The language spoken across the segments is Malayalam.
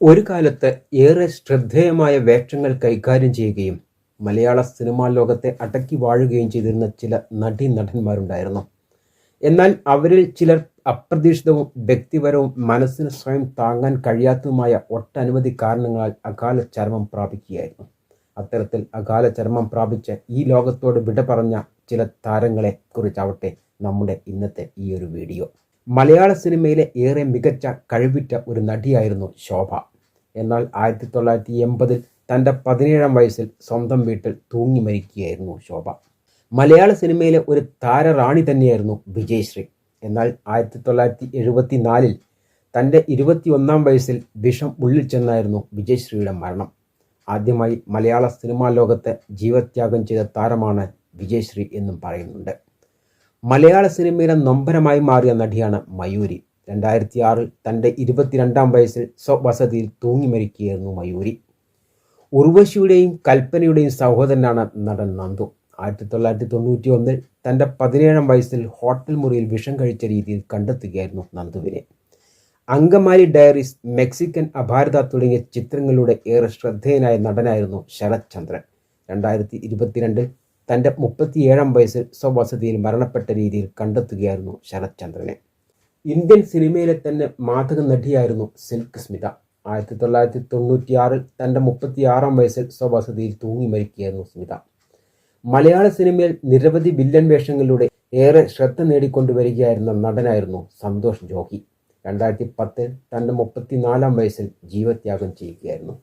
ഒരു കാലത്ത് ഏറെ ശ്രദ്ധേയമായ വേഷങ്ങൾ കൈകാര്യം ചെയ്യുകയും മലയാള സിനിമാ ലോകത്തെ അടക്കി വാഴുകയും ചെയ്തിരുന്ന ചില നടീ നടന്മാരുണ്ടായിരുന്നു. എന്നാൽ അവരിൽ ചിലർ അപ്രതീക്ഷിതവും വ്യക്തിപരവും മനസ്സിന് സ്വയം താങ്ങാൻ കഴിയാത്തതുമായ ഒട്ടനവധി കാരണങ്ങളാൽ അകാല ചർമ്മം പ്രാപിക്കുകയായിരുന്നു. അത്തരത്തിൽ അകാല ചർമ്മം പ്രാപിച്ച ഈ ലോകത്തോട് വിട പറഞ്ഞ ചില താരങ്ങളെ കുറിച്ചാവട്ടെ നമ്മുടെ ഇന്നത്തെ ഈ ഒരു വീഡിയോ. മലയാള സിനിമയിലെ ഏറെ മികച്ച കഴിവുറ്റ ഒരു നടിയായിരുന്നു ശോഭ. എന്നാൽ ആയിരത്തി തൊള്ളായിരത്തി എൺപതിൽ തന്റെ പതിനേഴാം വയസ്സിൽ സ്വന്തം വീട്ടിൽ തൂങ്ങി മരിക്കുകയായിരുന്നു ശോഭ. മലയാള സിനിമയിലെ ഒരു താരറാണി തന്നെയായിരുന്നു വിജയശ്രീ. എന്നാൽ ആയിരത്തി തൊള്ളായിരത്തി എഴുപത്തി നാലിൽ തന്റെ ഇരുപത്തിയൊന്നാം വയസ്സിൽ വിഷം ഉള്ളിൽ ചെന്നായിരുന്നു വിജയശ്രീയുടെ മരണം. ആദ്യമായി മലയാള സിനിമാ ലോകത്തെ ജീവത്യാഗം ചെയ്ത താരമാണ് വിജയശ്രീ എന്നും പറയുന്നുണ്ട്. മലയാള സിനിമയിലെ നൊമ്പരമായി മാറിയ നടിയാണ് മയൂരി. രണ്ടായിരത്തി ആറിൽ തന്റെ ഇരുപത്തിരണ്ടാം വയസ്സിൽ സ്വവസതിയിൽ തൂങ്ങി മരിക്കുകയായിരുന്നു മയൂരി. ഉർവശിയുടെയും കൽപ്പനയുടെയും സഹോദരനാണ് നടൻ നന്ദു. ആയിരത്തി തൊള്ളായിരത്തി തൊണ്ണൂറ്റി ഒന്നിൽ തന്റെ പതിനേഴാം വയസ്സിൽ ഹോട്ടൽ മുറിയിൽ വിഷം കഴിച്ച രീതിയിൽ കണ്ടെത്തുകയായിരുന്നു നന്ദുവിനെ. അങ്കമാലി ഡയറീസ് മെക്സിക്കൻ അഭാരത തുടങ്ങിയ ചിത്രങ്ങളിലൂടെ ഏറെ ശ്രദ്ധേയനായ നടനായിരുന്നു ശരത് ചന്ദ്രൻ. രണ്ടായിരത്തി ഇരുപത്തിരണ്ടിൽ തന്റെ മുപ്പത്തിയേഴാം വയസ്സിൽ സ്വവസതിയിൽ മരണപ്പെട്ട രീതിയിൽ കണ്ടെത്തുകയായിരുന്നു ശരത് ചന്ദ്രനെ. ഇന്ത്യൻ സിനിമയിലെ തന്നെ മാതക നടിയായിരുന്നു സിൽക്ക് സ്മിത. ആയിരത്തി തൊള്ളായിരത്തി തൊണ്ണൂറ്റിയാറിൽ തന്റെ മുപ്പത്തിയാറാം വയസ്സിൽ സ്വവസതിയിൽ തൂങ്ങി മരിക്കുകയായിരുന്നു സ്മിത. മലയാള സിനിമയിൽ നിരവധി വില്ലൻ വേഷങ്ങളിലൂടെ ഏറെ ശ്രദ്ധ നേടിക്കൊണ്ടുവരികയായിരുന്ന നടനായിരുന്നു സന്തോഷ് ജോഗി രണ്ടായിരത്തി പത്തിൽ തന്റെ മുപ്പത്തിനാലാം വയസ്സിൽ ജീവത്യാഗം ചെയ്യുകയായിരുന്നു.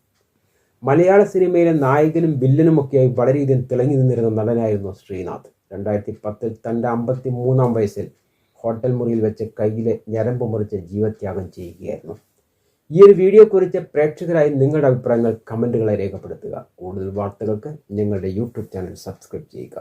മലയാള സിനിമയിലെ നായകനും വില്ലനുമൊക്കെയായി വളരെയധികം തിളങ്ങി നിന്നിരുന്ന നടനായിരുന്നു ശ്രീനാഥ്. രണ്ടായിരത്തി പത്തിൽ തന്റെ അമ്പത്തി മൂന്നാം വയസ്സിൽ ഹോട്ടൽ മുറിയിൽ വെച്ച് കയ്യിലെ ഞരമ്പ് മുറിച്ച് ജീവത്യാഗം ചെയ്യുകയായിരുന്നു. ഈ ഒരു വീഡിയോ കുറിച്ച് പ്രേക്ഷകരായി നിങ്ങളുടെ അഭിപ്രായങ്ങൾ കമന്റുകളെ രേഖപ്പെടുത്തുക. കൂടുതൽ വാർത്തകൾക്ക് ഞങ്ങളുടെ യൂട്യൂബ് ചാനൽ സബ്സ്ക്രൈബ് ചെയ്യുക.